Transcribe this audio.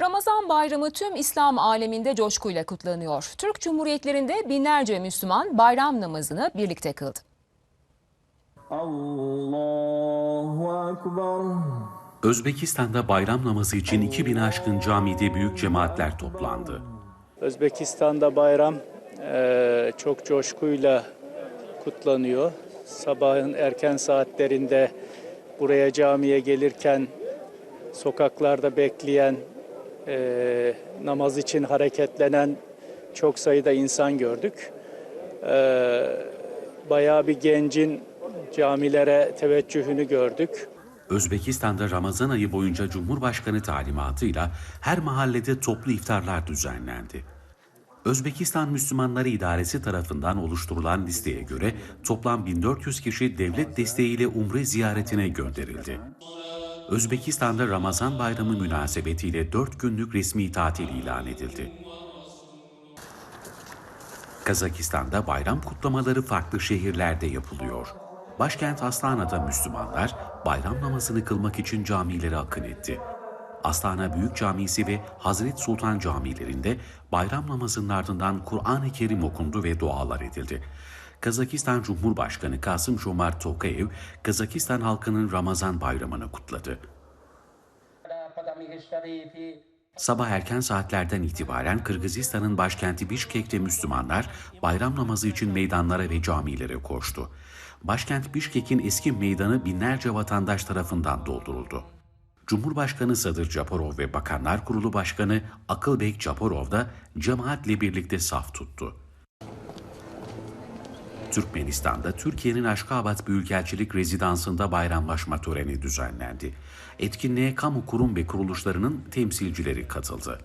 Ramazan bayramı tüm İslam aleminde coşkuyla kutlanıyor. Türk Cumhuriyetlerinde binlerce Müslüman bayram namazını birlikte kıldı. Allahu Ekber. Özbekistan'da bayram namazı için 2000 aşkın camide büyük cemaatler toplandı. Özbekistan'da bayram eee, çok coşkuyla kutlanıyor. Sabahın erken saatlerinde buraya camiye gelirken sokaklarda bekleyen, eee, namaz için hareketlenen çok sayıda insan gördük. Eee, bayağı bir gencin camilere teveccühünü gördük. Özbekistan'da Ramazan ayı boyunca Cumhurbaşkanı talimatıyla her mahallede toplu iftarlar düzenlendi. Özbekistan Müslümanları İdaresi tarafından oluşturulan listeye göre toplam 1400 kişi devlet desteğiyle Umre ziyaretine gönderildi. Özbekistan'da Ramazan bayramı münasebetiyle 4 günlük resmi tatil ilan edildi. Kazakistan'da bayram kutlamaları farklı şehirlerde yapılıyor. Başkent Astana'da Müslümanlar bayram namazını kılmak için camilere akın etti. Astana Büyük Camisi ve Hazret Sultan camilerinde bayram namazının ardından Kur'an-ı Kerim okundu ve dualar edildi. Kazakistan Cumhurbaşkanı Kasım Jomart Tokayev, Kazakistan halkının Ramazan bayramını kutladı. Sabah erken saatlerden itibaren Kırgızistan'ın başkenti Bişkek'te Müslümanlar bayram namazı için meydanlara ve camilere koştu. Başkent Bişkek'in eski meydanı binlerce vatandaş tarafından dolduruldu. Cumhurbaşkanı Sadır Japarov ve Bakanlar Kurulu Başkanı Akılbek Japarov da cemaatle birlikte saf tuttu. Türkmenistan'da Türkiye'nin Aşkabat Büyükelçilik Rezidansı'nda bayramlaşma töreni düzenlendi. Etkinliğe kamu kurum ve kuruluşlarının temsilcileri katıldı.